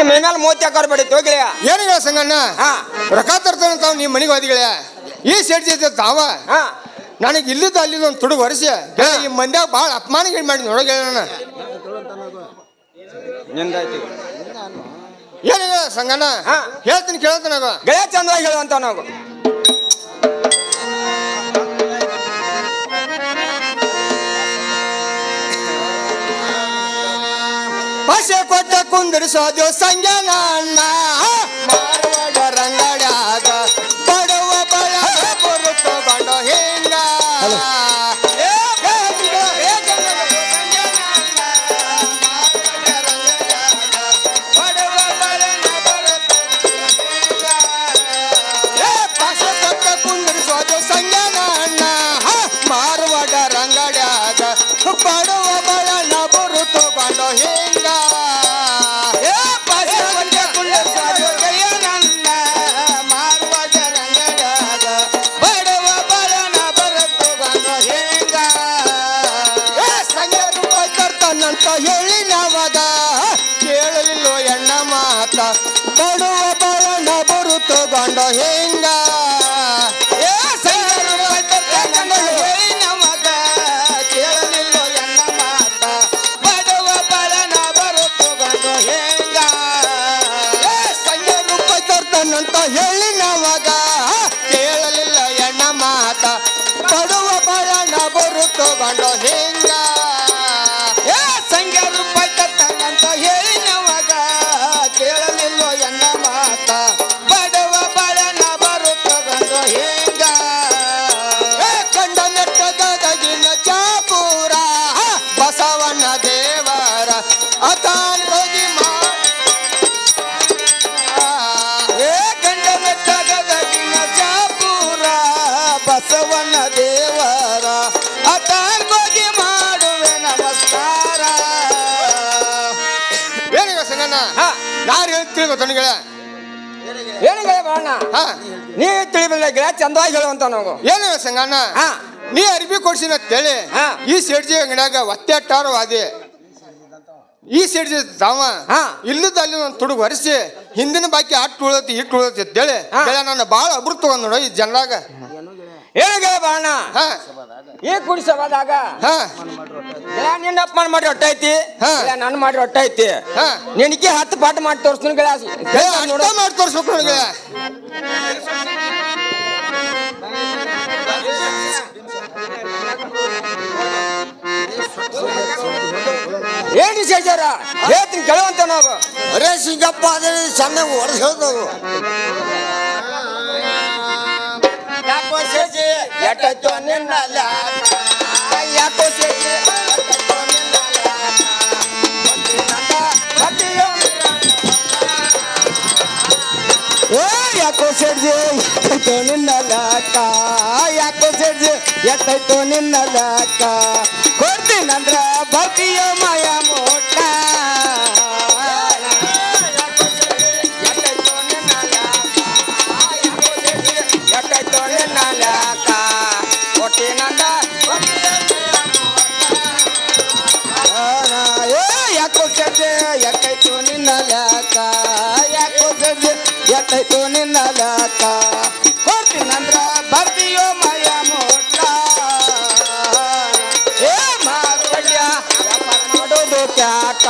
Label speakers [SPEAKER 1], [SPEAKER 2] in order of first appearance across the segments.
[SPEAKER 1] ನಿನ್ನ ಮೈ ಮೇಲೆ ಮೂವತ್ತು ಹಾಕೋರ್ ಬಡಿತು ಹೋಗಿಳಿಯ
[SPEAKER 2] ಏನು ಹೇಳ ಸಂಗಣ್ಣ?
[SPEAKER 1] ಹಾ.
[SPEAKER 2] ರೊಕ್ಕ ತರ್ತಾನ ತಾವ್ ನಿಮ್ಮ ಮನೆಗೆ ಹೋದಿಗಳ. ಈ ಸೇಡ್ ಜೊತೆ ತಾವ?
[SPEAKER 1] ಹಾ.
[SPEAKER 2] ನನಗೆ ಇಲ್ಲಿದ್ದ ಅಲ್ಲಿದ್ದ ಒಂದು ತುಡುಗ ಹೊರಿಸಿ ಈ ಮಂದ್ಯಾಗ ಭಾಳ ಅಪಮಾನ ಮಾಡಿ ನೋಡೋಗ ನಾನು
[SPEAKER 1] ನಿಂದಾಯ್ತು.
[SPEAKER 2] ಏನು ಹೇಳ ಸಂಗಣ್ಣ. ಹೇಳ್ತೀನಿ ಕೇಳ್ತಾನ
[SPEAKER 1] ಗೆಳೆಯ ಚಂದವಾಗಿ ಹೇಳುವಂತ ನಾವು.
[SPEAKER 2] ಕುಂದಿರಿಸೋದು ಸಂಜನ ತರ್ತಾನಂತ ಹೇಳಿ ನವದ. ಕೇಳಲಿಲ್ಲೋ ಎಣ್ಣ ಮಾತ. ಬಡುವ ಬಳನ ಬರುತ್ತ ಗಂಡ ಹಿಂಗ. ಏ ಸಂಜೆ ಗೊತ್ತನಿಗಳ
[SPEAKER 1] ಏನು ಗೆಳೆಯ ಬಾಣ
[SPEAKER 2] ಹಾ.
[SPEAKER 1] ನೀ ತಿಳಿಬಿಲ್ಲ ಗೆಳೆಯ ಚಂದವಾಗಿ ಹೇಳುವಂತ ನಾವು.
[SPEAKER 2] ಏನು ಸಂಗಣ್ಣ?
[SPEAKER 1] ಹಾ.
[SPEAKER 2] ನೀ ಅರ್ಬಿ ಕೊಡ್ಸಿನ ತೇಳಿ
[SPEAKER 1] ಹೇಳಿ
[SPEAKER 2] ಈ ಸೇಡ್ಜಿ ಒತ್ತೆ ಒತ್ತೆಟ್ಟಾರು ಅದೇ. ಈ ಸೇಡ್ಜಿ ತಾವ. ಇಲ್ಲದ ಅಲ್ಲಿ ಒಂದು ತುಡುಗ ಹೊರಿಸಿ ಹಿಂದಿನ ಬಾಕಿ ಅಟ್ಟು ಉಳತಿ ಇಟ್ಟು ಉಳತಿ ಅಂತೇಳಿ. ಗೆಳೆಯ ನನ್ನ ಭಾಳ ತಗೊಂಡ್ ನೋಡ ಈ ಜನರಾಗ.
[SPEAKER 1] ಗೆಳೆಯ ಬಾಣ?
[SPEAKER 2] ಹಾ.
[SPEAKER 1] ಈ ಕುಡಿಸವಾದಾಗ ನಿನ್ನ ಅಪ್ಪನ ಮಾಡಿ ಹೊಟ್ಟೆ ಐತಿ ನನ್ನ ಮಾಡಿ ಹೊಟ್ಟೆ ಐತಿ
[SPEAKER 2] ಹಾ.
[SPEAKER 1] ನಿನಗೆ ಹತ್ತು ಪಾಠ ಮಾಡಿ ತೋರಿಸ್ತೀನಿ ಗೆಳೆಯ
[SPEAKER 2] ಮಾಡಿ ತೋರಿಸ್ಬೇಕು ನನಗೆ.
[SPEAKER 1] ಏನ್ ವಿಶೇಷ? ಹೇಳ್ತೀನಿ ಕೇಳುವಂತ ನಾವು.
[SPEAKER 3] ಅರೇ ಸಿಂಗಪ್ಪ ಅದೇ ಚೆನ್ನಾಗಿ ಹೊಡೆದು ಹೇಳ್ದವು
[SPEAKER 1] ಸೇಜಿ ಎಟ್ಟೈತೋ ನಿನ್ನ ಲ್ಯಾಕ? ಯಾಕೋ ಸೇಜಿ ಎಟ್ಟೈತೋ ನಿನ್ನ ಲ್ಯಾಕ? ಹೊಟ್ಟೆನಂದ ಹೊಟ್ಟೆಯೋ
[SPEAKER 3] ಏ ಯಾಕೋ ಸೇಡ್ಜಿ ಎಟ್ಟೈತೋ ನಿನ್ನ ಲಾಕ ಯಾಕೋ ಸೇಡ್ಜಿ ಎಟ್ಟೈತೋ ನಿನ್ನ ಲಾಕ ಕೊಡ್ತೀನಂದ್ರ ಬರ್ತೀಯೋ ಮಾಯ
[SPEAKER 1] ಎಟ್ಟೈತೋ ನಿನ್ನ
[SPEAKER 3] ಲಾಕ. ಕೊಡ್ತೀನಂದ್ರ ಬರ್ತೀಯೋ ಮಾಯ ಮೋಟ
[SPEAKER 1] ಏ ಮಾಡೋದು ಕ್ಯಾಕ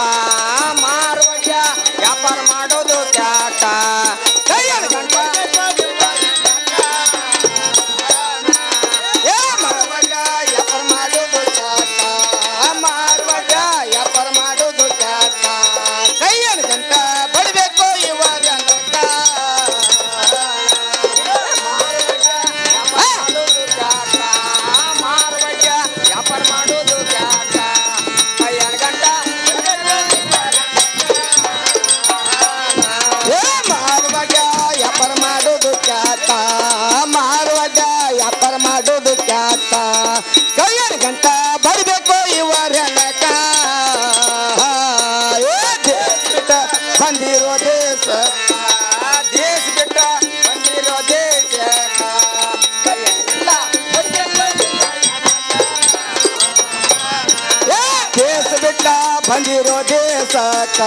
[SPEAKER 3] ಬಂದಿರೋ
[SPEAKER 1] ದೇಶಕ್ಕ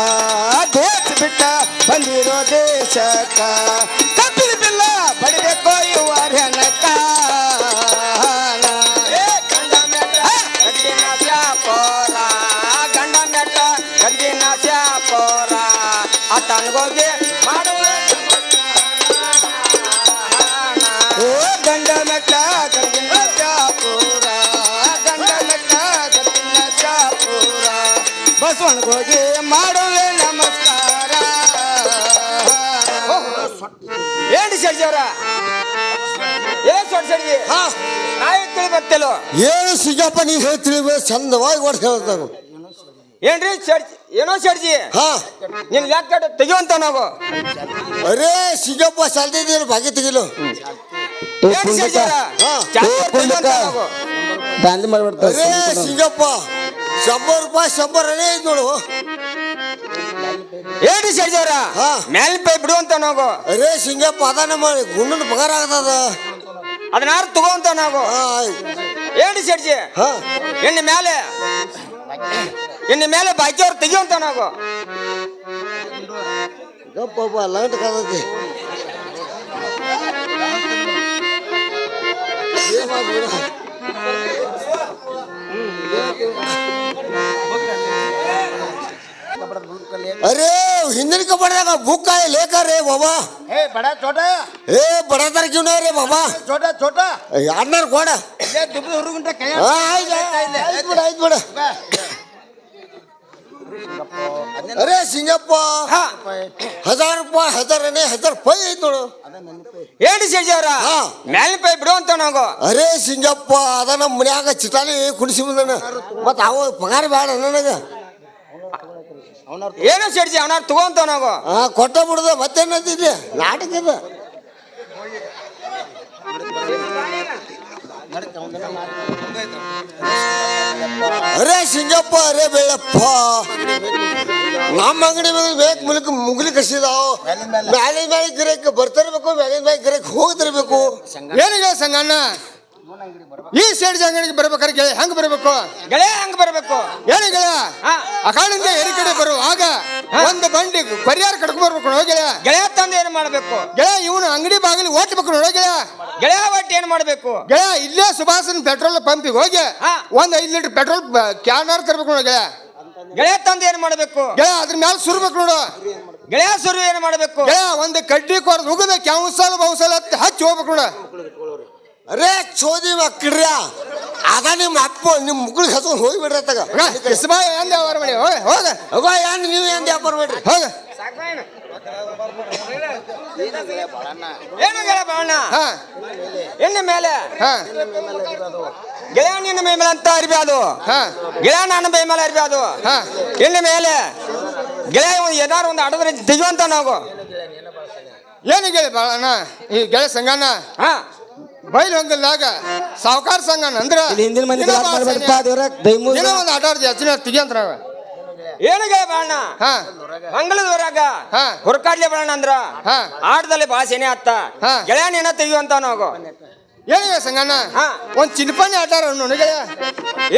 [SPEAKER 3] ದೇಶ ಬಿಟ್ಟ ಬಂದಿರೋ ದೇಶಕ್ಕ. ಬಸವನಿಗೋಗಿ ಮಾಡುವೆ ನಮಸ್ಕಾರ.
[SPEAKER 1] ಏನು ಶೆಡ್ಜಿ ಅವ್ರ? ಏನ್ ಸೊಡ್
[SPEAKER 4] ಹಾ.
[SPEAKER 1] ನಾಯಿ ತಿಳಿ ಬರ್ತಿಲ್ಲೋ
[SPEAKER 4] ಏನು ಸಿಗಪ್ಪ ನೀ ಹೇಳ್ತಿಳಿ ಚಂದವಾಗಿ ಒಟ್ಟು ಹೇಳ್ತಾನು
[SPEAKER 1] ಏನ್ರಿ ಶೆಡ್ಜಿ ಏನೋ ಶೆಡ್ಜಿ
[SPEAKER 4] ಹಾ.
[SPEAKER 1] ನಿನ್ ಲೆಕ್ಕ ತೆಗಿವಂತ ನಾವು.
[SPEAKER 4] ಅರೇ ಸಿಗಪ್ಪ ಸಲ್ದಿದ್ದೀನಿ ಭಾಗ್ಯ ತೆಗಿಲು.
[SPEAKER 1] ಏನ್
[SPEAKER 4] ಹಾ.
[SPEAKER 1] ಚಾಕೋರ್ ತೆಗಿಯುವಂತ ನಾವು.
[SPEAKER 3] ಮಾಡ್ಬಿಡ್ತಾರೆ.
[SPEAKER 4] ಅರೇ ಸಿಗಪ್ಪ ಶಂಬರ್ ರೂಪಾಯಿ ಶಂಬರ್ ಅನೇ ಐತ್ ನೋಡು.
[SPEAKER 1] ಏನು ಶೆಡ್ಜಿ ಅವ್ರ
[SPEAKER 4] ಹಾ.
[SPEAKER 1] ಪೈ ಬಿಡುವಂತ ನಾವು
[SPEAKER 4] ಅರೇ ಸಿಂಗಪ್ಪ ಅದಾನ ಮಾಡಿ ಗುಂಡನ ಪಗಾರ ಆಗದ
[SPEAKER 1] ಅದನ್ನಾರು ತಗೋಂತ ನಾವು
[SPEAKER 4] ಹಾ ಆಯ್ತ್.
[SPEAKER 1] ಏನ್ರಿ ಶೆಡ್ಜಿ
[SPEAKER 4] ಹಾ.
[SPEAKER 1] ಮ್ಯಾಲೆ? ಮೇಲೆ ಇನ್ನ ಮೇಲೆ ಬಾಕಿಯವ್ರು ತೆಗಿಯೋಂತ ನಾವು
[SPEAKER 4] ಗಪ್ಪ ಲಂಟ್ ಕಾದತಿ. ಏನ್ ಮಾಡ್ಬಿಡು? ಅರೇ ಹಿಂದಿನ ಕಬಡ್ದಾಗ ಬುಕ್ ಆಯ ಲೇಖ ರೇ ಬಾಬಾ.
[SPEAKER 3] ಏ ಬಡ ಚೋಟ.
[SPEAKER 4] ಏ ಬಡತಾರ ಕಿವ್ನ ರೇ ಬಾಬಾ.
[SPEAKER 3] ಚೋಟ ಚೋಟ.
[SPEAKER 4] ಯಾರ್ನಾರು ಕೊಡ
[SPEAKER 3] ಹುಡುಗಂಟ ಕೈ
[SPEAKER 4] ಆ, ಆಯ್ತ್ ಬಿಡ ಆಯ್ತು ಬಿಡ. ಅರೇ ಸಿಂಗಪ್ಪ.
[SPEAKER 1] ಹಾ.
[SPEAKER 4] ಹಜಾರ್ ರೂಪಾಯಿ ಹಜಾರ್ ಅನೇ ಹಜಾರ್ ಪೈ ಐತ್ ನೋಡು.
[SPEAKER 1] ಏನ್ರಿ ಸೇಜಾರ ಮ್ಯಾಲ
[SPEAKER 4] ಹಾ.
[SPEAKER 1] ಬಿಡು ಪೈ ಬಿಡುವಂತ ನಾವು.
[SPEAKER 4] ಅರೇ ಸಿಂಗಪ್ಪ ಅದ ನಮ್ಮ ಮನ್ಯಾಗ ಚಿಟಾಲಿ ಕುಣಿಸಿ ಬಂದನ. ಮತ್ತ ಅವ ಪಗಾರ ಬೇಡ ನನಗ.
[SPEAKER 1] ಏನೋ ಶೆಡ್ಜಿ ಅವನ ತಗೊಂತ ನಾವು.
[SPEAKER 4] ಹಾ ಕೊಟ್ಟ ಬಿಡುದ ಮತ್ತೇನಂತಿದ್ದೆ ನಾಟಕ ಇದೆ. ಅರೇ ಸಿಂಗಪ್ಪ ಅರೆ ಬೇಳಪ್ಪ ನಮ್ಮ ಅಂಗಡಿ ಮೇಲೆ ಬೇಕು ಮುಲಕ ಮುಗ್ಲಿ ಕಸಿದಾವ್. ಮ್ಯಾಲಿನ ಮ್ಯಾಲೆ. ಗಿರಕ್ ಬರ್ತಿರ್ಬೇಕು ಮ್ಯಾಲಿನ ಮ್ಯಾಲೆ ಗಿರಕ್ ಹೋಗ್ತಿರ್ಬೇಕು.
[SPEAKER 2] ಏನಿಗೆ ಸಂಗಣ್ಣ? ಈ ಸೈಡ್ ಅಂಗಡಿಗೆ ಬರ್ಬೇಕಾರೆ ಗೆಳೆಯ ಹೆಂಗ್ ಬರ್ಬೇಕು?
[SPEAKER 1] ಗೆಳೆಯ ಹೆಂಗ್ ಬರ್ಬೇಕು?
[SPEAKER 2] ಏನು ಗೆಳೆಯ.
[SPEAKER 1] ಅಕಾಡಿಂದ
[SPEAKER 2] ಆ ಕಾಡಿಂದ ಎರಿ ಕಡೆ ಆಗ ಒಂದು ಬಂಡಿ ಪರಿಹಾರ ಕಡ್ಕೊ ಬರ್ಬೇಕು ನೋಡೋ ಗೆಳೆಯ.
[SPEAKER 1] ಗೆಳೆಯ ತಂದು ಏನ್ ಮಾಡ್ಬೇಕು?
[SPEAKER 2] ಗೆಳೆಯ ಇವನು ಅಂಗಡಿ ಬಾಗಿಲು ಓಟ್ಬೇಕು ನೋಡೋ ಗೆಳೆಯ.
[SPEAKER 1] ಗೆಳೆಯ ಒಟ್ಟು ಏನ್ ಮಾಡ್ಬೇಕು?
[SPEAKER 2] ಗೆಳೆಯ ಇಲ್ಲೇ ಸುಭಾಷನ್ ಪೆಟ್ರೋಲ್ ಪಂಪಿಗೆ ಹೋಗಿ. ಒಂದ್ ಐದ್ ಲೀಟರ್ ಪೆಟ್ರೋಲ್ ಕ್ಯಾನರ್ ತರ್ಬೇಕು ನೋಡೋ ಗೆಳೆಯ.
[SPEAKER 1] ಗೆಳೆಯ ತಂದು ಏನ್ ಮಾಡ್ಬೇಕು?
[SPEAKER 2] ಗೆಳೆಯ ಅದ್ರ ಮೇಲೆ ಸುರ್ಬೇಕು ನೋಡು.
[SPEAKER 1] ಗೆಳೆಯ ಸುರು ಏನ್ ಮಾಡ್ಬೇಕು?
[SPEAKER 2] ಗೆಳೆಯ ಒಂದು ಕಡ್ಡಿ ಕೊರ್ದು ಉಗದ ಕ್ಯಾನ್ಸಲ್ ಬೌಸಲ್ ಬಹುಸಾಲ ಹಚ್ಚಿ ಹೋಗ್ಬೇಕು ನೋಡು.
[SPEAKER 4] ಅರೇ ಚೋದಿ ಮಕ್ಕಳ್ರ್ಯ ಅದ ನಿಮ್ಮ ಅಪ್ಪ ನಿಮ್ಮ ಮುಗ್ಳಿಗೆ ಹಚ್ಕೊಂಡು ಹೋಗ್ಬಿಡ್ರಿ ಅತ್ತಾಗ
[SPEAKER 2] ಕಿಸ್ಬಾಯ್ ಅಂದೆ ಅವರ ಮಾಡಿ ಹೋಗ ಹೋಗ.
[SPEAKER 4] ಹೋಗ ಏನ್ ನೀವು ಏನ್ ವ್ಯಾಪಾರ ಮಾಡ್ರಿ?
[SPEAKER 2] ಹೋಗ.
[SPEAKER 1] ಏನು ಗೆಳೆಯ ಬಾವಣ್ಣ
[SPEAKER 2] ಹಾ.
[SPEAKER 1] ಎಣ್ಣೆ ಮೇಲೆ.
[SPEAKER 2] ಹಾ.
[SPEAKER 1] ಗೆಳೆಯ ನಿನ್ನ ಮೈ ಮೇಲೆ ಅಂತ ಅರಿಬಿ ಅದು.
[SPEAKER 2] ಹಾ.
[SPEAKER 1] ಗೆಳೆಯ ನನ್ನ ಮೈ ಮೇಲೆ ಅರಿಬಿ ಅದು.
[SPEAKER 2] ಹಾ.
[SPEAKER 1] ಎಣ್ಣೆ ಮೇಲೆ. ಗೆಳೆಯ ಒಂದು ಏನಾರು ಒಂದು ಅಡದ್ರೆ ತೆಗಿಯುವಂತ ನಾವು.
[SPEAKER 2] ಏನು ಗೆಳೆ ಬಾಳಣ್ಣ ಈ ಗೆಳೆ ಸಂಗಣ್ಣ?
[SPEAKER 1] ಹಾ.
[SPEAKER 2] ಬೈಲ್ ಹೊಂಗಲ್ದಾಗ ಸಾವುಕಾರ ಸಂಘ ಅಂದ್ರ
[SPEAKER 3] ಇಲ್ಲಿ ಹಿಂದಿನ ಮಂದಿ
[SPEAKER 2] ಭಾಳ
[SPEAKER 3] ಮಾಡ್ಬೇಡಪ್ಪ ದೇವ್ರ ದೈಮೂಲ
[SPEAKER 2] ದಿನ ಒಂದು ಆಟ ಆಡ್ದು ಹಚ್ಚಿನ ತೆಗಿ ಅಂತ ಬಾಣ?
[SPEAKER 1] ಏನು
[SPEAKER 2] ಹಾ.
[SPEAKER 1] ಮಂಗಳದವರಾಗ
[SPEAKER 2] ಹಾ.
[SPEAKER 1] ಹುರ್ಕಾಡ್ಲಿ ಬಾಣ ಅಂದ್ರ?
[SPEAKER 2] ಹಾ.
[SPEAKER 1] ಆಟದಲ್ಲಿ ಭಾಷೆನೇ ಅತ್ತ. ಗೆಳೆಯನ ಏನೋ ತೆಗಿಯುವಂತ ನಾವು
[SPEAKER 2] ಏನಿಗೆ ಸಂಗಣ್ಣ?
[SPEAKER 1] ಹಾ.
[SPEAKER 2] ಒಂದ್ ಚಿನ್ಪಾನಿ ಆಟಾರ ಗೆಳೆಯ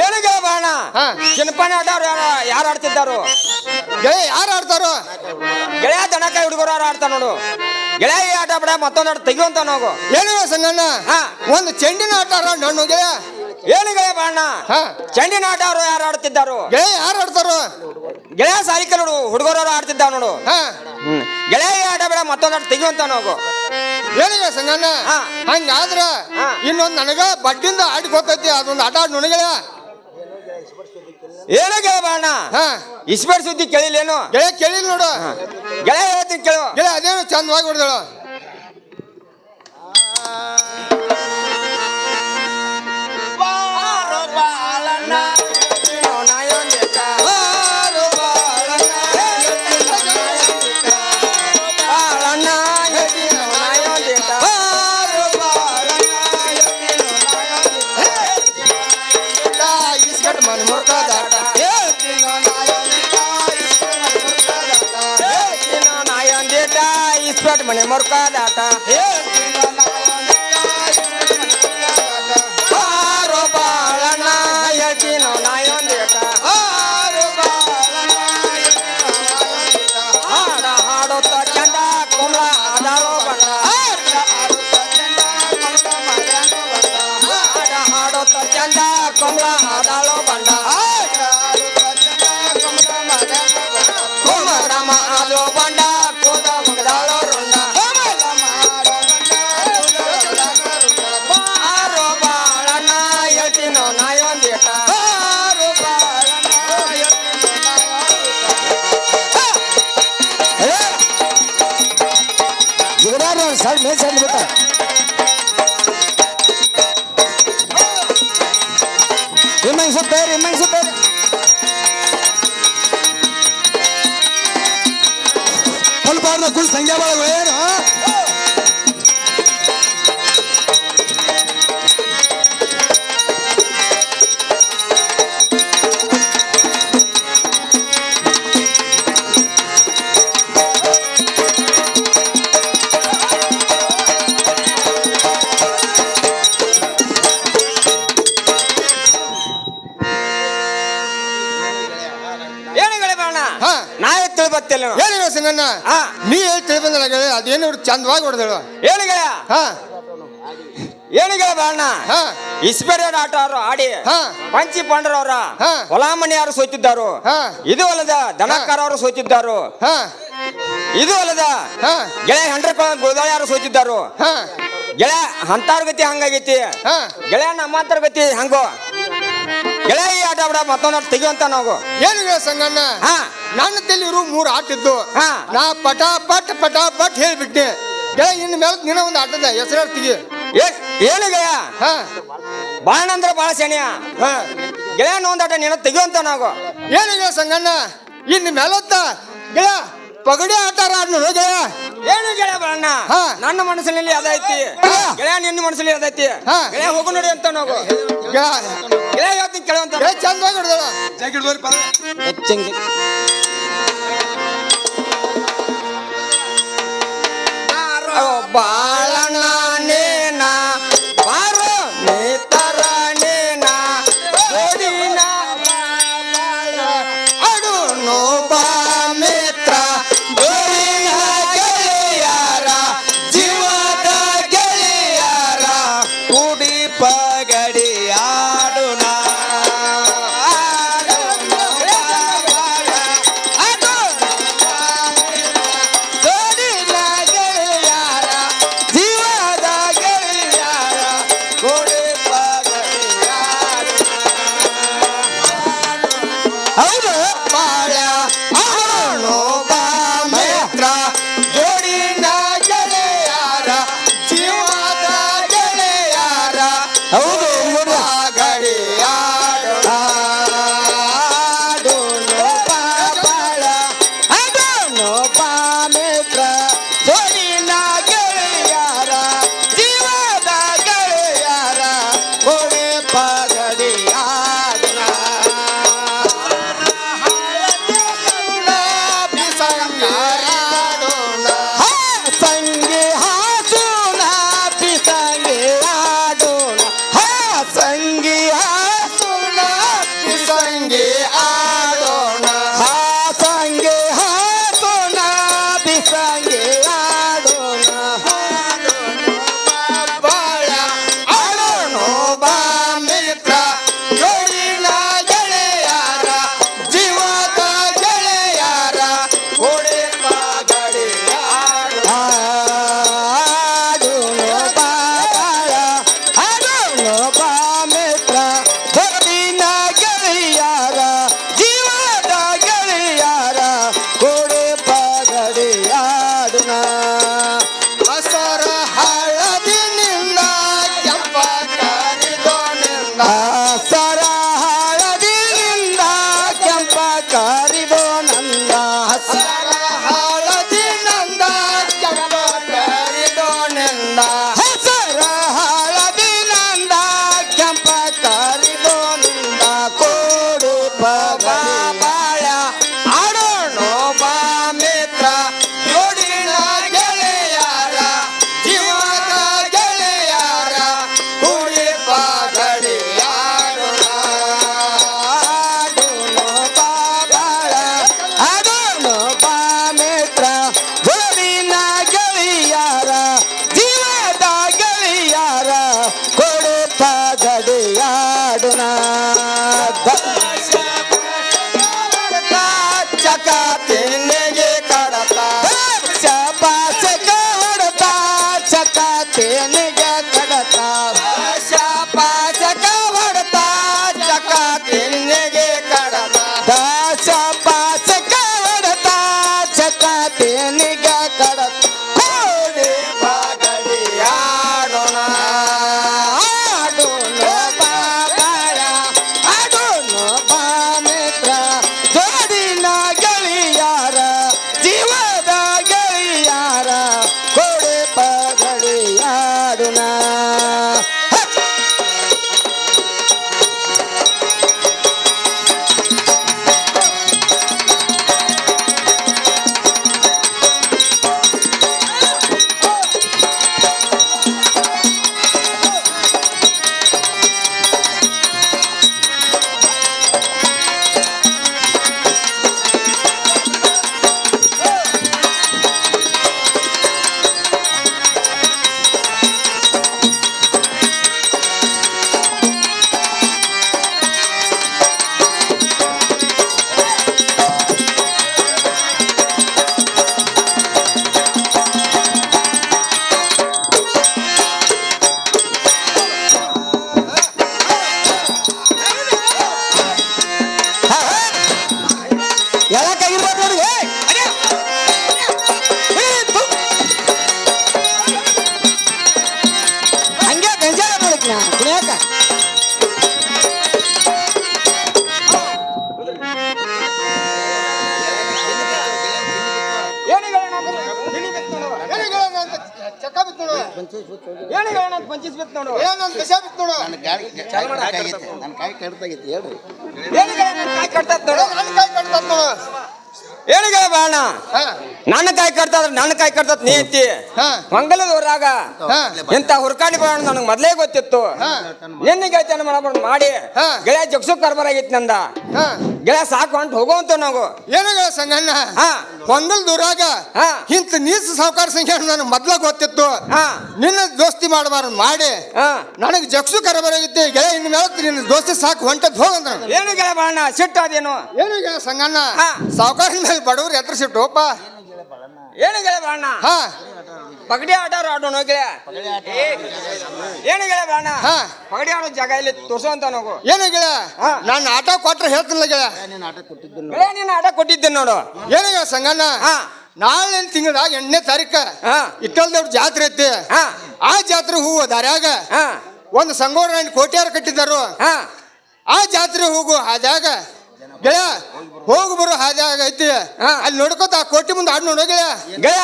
[SPEAKER 1] ಏನು ಗೆಳೆಯ ಬಾವಣ್ಣ
[SPEAKER 2] ಹಾ.
[SPEAKER 1] ಚಿನ್ನಪಾನಿ ಆಟ ಯಾರು ಯಾರು ಆಡ್ತಿದ್ದಾರು?
[SPEAKER 2] ಗೆಳೆಯ ಯಾರು ಆಡ್ತಾರೋ?
[SPEAKER 1] ಗೆಳೆಯ ದನಕಾಯಿ ಹುಡುಗರು ಯಾರು ಆಡ್ತಾರ ನೋಡು. ಗೆಳೆಯ ಈ ಆಟ ಬಿಡ ಮತ್ತೊಂದು ಆಟ ತೆಗಿಯುವಂತ ನಾವು
[SPEAKER 2] ಏನಿಗೆ ಸಂಗಣ್ಣ?
[SPEAKER 1] ಹಾ.
[SPEAKER 2] ಒಂದು ಚೆಂಡಿನ ಆಟಾರ ನೋಡು ಗೆಳೆಯ.
[SPEAKER 1] ಏನು ಗೆಳೆಯ ಚಂಡಿ
[SPEAKER 2] ಹಾ.
[SPEAKER 1] ಚೆಂಡಿನ ಆಟ ಅವರು ಯಾರು ಆಡ್ತಿದ್ದಾರು
[SPEAKER 2] ಗೆಳೆಯ ಯಾರು ಆಡ್ತಾರೋ?
[SPEAKER 1] ಗೆಳೆಯ ಸಾಲಿಕಲ್ ನೋಡು ಹುಡುಗರು ಆಡ್ತಿದ್ದಾವ ನೋಡು.
[SPEAKER 2] ಹಾ.
[SPEAKER 1] ಗೆಳೆಯ ಈ ಆಟ ಬೇಡ ಮತ್ತೊಂದು ಆಟ ತೆಗಿಯುವಂತ ನಾವು
[SPEAKER 2] ಏನಿಗೆ ಸಂಗಣ್ಣ
[SPEAKER 1] ಹಾ.
[SPEAKER 2] ಹಂಗಾದ್ರ
[SPEAKER 1] ಹಾ.
[SPEAKER 2] ಇನ್ನೊಂದ್ ನನಗ ಬಡ್ಡಿಂದ ಆಡಿ ಗೊತ್ತೈತಿ ಅದೊಂದು ಆಟ ಆಡ್ ನೋಡಿ ಗೆಳೆಯ.
[SPEAKER 1] ಏನು ಗೆಳೆಯ ಬಣ್ಣ
[SPEAKER 2] ಹಾ.
[SPEAKER 1] ಸುದ್ದಿ ಸುದ್ದಿ ಕೇಳಿಲ್ಲೇನು?
[SPEAKER 2] ಗೆಳೆಯ ಕೇಳಿಲ್ಲ ನೋಡು.
[SPEAKER 1] ಗೆಳೆಯ ಹೇಳ್ತೀನಿ ಕೇಳು.
[SPEAKER 2] ಗೆಳೆಯ ಅದೇನು ಚಂದವಾಗಿ ಹೊಡೆದಳು?
[SPEAKER 1] મને મરકા દાટા ಸರ್ ಮೇನ್ ಸಾಯ್ ಬೇಕ ರಿಮೈಂಗ್ ಸುತ್ತ ರಿಮೈಂಗ್ ಸುತ್ತ ಸ್ವಲ್ಪ ಸಂಖ್ಯಾ ಬಳಗ ಏನು
[SPEAKER 2] ಹಾ. ನೀ ಹೇಳಿ ತಿಳಿಬಂದಲ್ಲ ಗೆಳೆಯ ಅದೇನು ಚಂದವಾಗಿ ಹೊಡೆದಳು?
[SPEAKER 3] ಗೆಳೆಯ.
[SPEAKER 2] ಹಾ.
[SPEAKER 3] ಏನು ಗೆಳೆ ಬಾಣ.
[SPEAKER 2] ಹಾ.
[SPEAKER 3] ಇಸ್ಪೆರಿಯರ್ ಆಟ ಅವರು ಆಡಿ.
[SPEAKER 2] ಹಾ.
[SPEAKER 3] ಪಂಚಿ ಪಾಂಡ್ರವರ
[SPEAKER 2] ಹಾ.
[SPEAKER 3] ಹೊಲಾಮಣಿಯವರು ಸೋತಿದ್ದಾರು.
[SPEAKER 2] ಹಾ.
[SPEAKER 3] ಇದು ಅಲ್ಲದ ದನಕಾರ ಅವರು ಸೋತಿದ್ದಾರು.
[SPEAKER 2] ಹಾ.
[SPEAKER 3] ಇದು ಅಲ್ಲದ
[SPEAKER 2] ಹಾ.
[SPEAKER 3] ಗೆಳೆಯ ಹಂಡ್ರೆಡ್ ಯಾರು ಸೋತಿದ್ದಾರು.
[SPEAKER 2] ಹಾ.
[SPEAKER 3] ಗೆಳೆಯ ಹಂತಾರ ಗತಿ ಹಂಗಾಗೈತಿ.
[SPEAKER 2] ಹಾ.
[SPEAKER 3] ಗೆಳೆಯ ನಮ್ಮಂತರ ಗತಿ ಹಂಗೋ? ಗೆಳೆಯ ಈ ಆಟ ಬಿಡ ಮತ್ತೊಂದು ಆಟ ತೆಗಿಯುವಂತ ನಾವು.
[SPEAKER 2] ಏನು ಸಂಗಣ್ಣ?
[SPEAKER 3] ಹಾ.
[SPEAKER 2] ನನ್ನ ತಲೆಯವರು ಮೂರು ಆಟ ಇದ್ದು
[SPEAKER 3] ಹಾ.
[SPEAKER 2] ನಾ ಪಟ ಪಟ್ ಪಟ ಪಟ್ ಹೇಳ್ಬಿಟ್ಟೆ ಗೆಳೆಯ ಇನ್ನು ಮೇಲೆ ನಿನ್ನ ಒಂದು ಆಟದ ಹೆಸರು ತೆಗಿ
[SPEAKER 3] ಏ- ಏನು ಗೆಳೆಯ.
[SPEAKER 2] ಹಾ.
[SPEAKER 3] ಬಾಣ ಅಂದ್ರೆ ಬಾಳ ಸೆಣಿಯ.
[SPEAKER 2] ಹಾ.
[SPEAKER 3] ಒಂದು ಒಂದ್ ಆಟ ನೀನು ತೆಗಿಯುವಂತ ನಾವು.
[SPEAKER 2] ಏನಿಲ್ಲ ಸಂಗಣ್ಣ? ಇನ್ನು ಮೇಲತ್ತ? ಗೆಳೆಯ ಪಗಡಿ ಆಟ ಆಡ್ನು ಗೆಳೆಯ?
[SPEAKER 3] ಏನು ಗೆಳೆಯ ಬಾಣ
[SPEAKER 2] ಹಾ.
[SPEAKER 3] ನನ್ನ ಮನಸ್ಸಿನಲ್ಲಿ ಅದೈತಿ
[SPEAKER 2] ಹಾ.
[SPEAKER 3] ಗೆಳೆಯ ನಿನ್ನ ಮನಸ್ಸಲ್ಲಿ ಅದೈತಿ
[SPEAKER 2] ಹಾ.
[SPEAKER 3] ಗೆಳೆಯ ಹೋಗು ನೋಡಿ ಅಂತ ನಾವು.
[SPEAKER 2] ಗೆಳೆಯ
[SPEAKER 3] ಗೆಳೆಯ ಹೇಳ್ತೀನಿ ಕೇಳುವಂತ
[SPEAKER 2] ಗೆಳೆಯ ಚಂದವಾಗಿ ಹೊಡೆದಳ
[SPEAKER 3] ಬಾಳಣ್ಣ ನೇನ ಆಡೋಣ
[SPEAKER 1] ಹೇಳಕ್ಕಾಗಿರ್ಬೇಕು
[SPEAKER 2] ನನಗೆ ಹಂಗೆ ಗಂಜಾಳ ನೋಡಕ್ ನಾ
[SPEAKER 5] ನನ್ನ ಕಾಯಿ ಕಡ್ತಾಗಿತ್ತು ಹೇಳ್ರಿ
[SPEAKER 1] ಕಾಯಿ ಕಡ್ತಾ ನೋಡು.
[SPEAKER 2] ನನ್ನ ಕಾಯಿ ಕಟ್ತದ ನೋಡು
[SPEAKER 1] ಏನು ಹೇಳ ಬಾಣ ನನ್ನ ಕಾಯಿ ಕಟ್ತಾದ್ರೆ ನನ್ನ ಕಾಯಿ ಕಟ್ತದ ನೀ ಐತಿ
[SPEAKER 2] ಹಾ.
[SPEAKER 1] ಮಂಗಲದ ಊರಾಗ
[SPEAKER 2] ಹಾ.
[SPEAKER 1] ಇಂತ ಹುರ್ಕಾಡಿ ಬಾಣ ನನಗೆ ಮೊದಲೇ ಗೊತ್ತಿತ್ತು. ನಿನ್ನ ಗೆಳತಿಯನ್ನ ಮಾಡಬಾರ್ದು ಮಾಡಿ. ಗೆಳೆಯ ಜಗ್ಸು ಕಾರ್ಬಾರ್ ಆಗಿತ್ತು ನಂದ. ಗೆಳೆಯ ಸಾಕು ಅಂತ ಹೋಗುವಂತ ನಾವು.
[SPEAKER 2] ಏನಿಗೆ ಸಂಗಣ್ಣ?
[SPEAKER 1] ಹಾ.
[SPEAKER 2] ಹೊಂಗಲ್ ದೂರಾಗ ಇಂತ ನೀಚ ಸಾವುಕಾರ ಸಂಖ್ಯೆ ನನಗೆ ಮೊದ್ಲ ಗೊತ್ತಿತ್ತು. ನಿನ್ನ ದೋಸ್ತಿ ಮಾಡಬಾರ್ದು ಮಾಡಿ. ನನಗೆ ಜಗ್ಸು ಕರಬರಾಗಿತ್ತು ಗೆಳೆಯ ಇನ್ನು ಮೇಲೆ ನಿನ್ನ ದೋಸ್ತಿ ಸಾಕು ಹೊಂಟದ್ ಹೋಗಂದ್ರ
[SPEAKER 1] ಏನು ಗೆಳೆಯ ಬಾಣ? ಸಿಟ್ಟಾದೇನು
[SPEAKER 2] ಏನು ಗೆಳೆಯ ಸಂಗಣ್ಣ. ಸಾವುಕಾರ ಬಡವ್ರು ಸಿಟ್ಟು ಒಪ್ಪ
[SPEAKER 1] ಏನು ಗೆಳೆ ಬಾಣ?
[SPEAKER 2] ಹಾ.
[SPEAKER 1] ಪಗಡಿ ಆಟ ಆಡೋಣ ಗೆಳೆಯ ಏನು ಗೆಳೆ ಬಾಣ?
[SPEAKER 2] ಹಾ.
[SPEAKER 1] ಪಗಡಿ ಆಡೋ ಜಾಗ ಇಲ್ಲಿ ತೋರ್ಸೋಂತ ನೋವು
[SPEAKER 2] ಏನು ಗೆಳೆಯ
[SPEAKER 1] ಹಾ.
[SPEAKER 2] ನಾನು ಆಟ ಕೊಟ್ರೆ ಹೇಳ್ತಿಲ್ಲ ಗೆಳೆಯ
[SPEAKER 5] ಕೊಟ್ಟಿದ್ದು
[SPEAKER 1] ಗೆಳೆಯ ನೀನು ಆಟ ಕೊಟ್ಟಿದ್ದೆ ನೋಡು.
[SPEAKER 2] ಏನು ಗೆಳೆಯ ಸಂಗಣ್ಣ?
[SPEAKER 1] ಹಾ.
[SPEAKER 2] ನಾಳೆ ತಿಂಗಳಾಗ ಎಂಟನೇ ತಾರೀಕ.
[SPEAKER 1] ಹಾ.
[SPEAKER 2] ಇಟ್ಟಲ್ದವ್ರ ಜಾತ್ರೆ ಐತಿ. ಆ ಜಾತ್ರೆ ಹೂವು ದಾರ್ಯಾಗ
[SPEAKER 1] ಹಾ.
[SPEAKER 2] ಒಂದು ಸಂಗೋರ ಕೋಟ್ಯಾರ ಕಟ್ಟಿದ್ದಾರು.
[SPEAKER 1] ಹಾ.
[SPEAKER 2] ಆ ಜಾತ್ರೆ ಹೋಗು ಆದಾಗ ಗೆಳೆಯ ಹೋಗು ಬರೋ ಹಾಗೆ ಆಗೈತಿ.
[SPEAKER 1] ಹಾ.
[SPEAKER 2] ಅಲ್ಲಿ ನೋಡ್ಕೋತ ಆ ಕೋಟಿ ಮುಂದೆ ಆಡ್ ನೋಡೋ ಗೆಳೆಯ.
[SPEAKER 1] ಗೆಳೆಯ.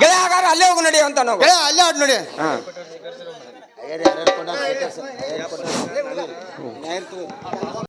[SPEAKER 1] ಗೆಳೆಯ ಹಾಗಾರ ಅಲ್ಲೇ ಹೋಗಿ ನಡಿ ಅಂತ ನಾವು.
[SPEAKER 2] ಗೆಳೆಯ ಅಲ್ಲೇ ಆಡ್ ನೋಡಿ.
[SPEAKER 1] ಹಾ.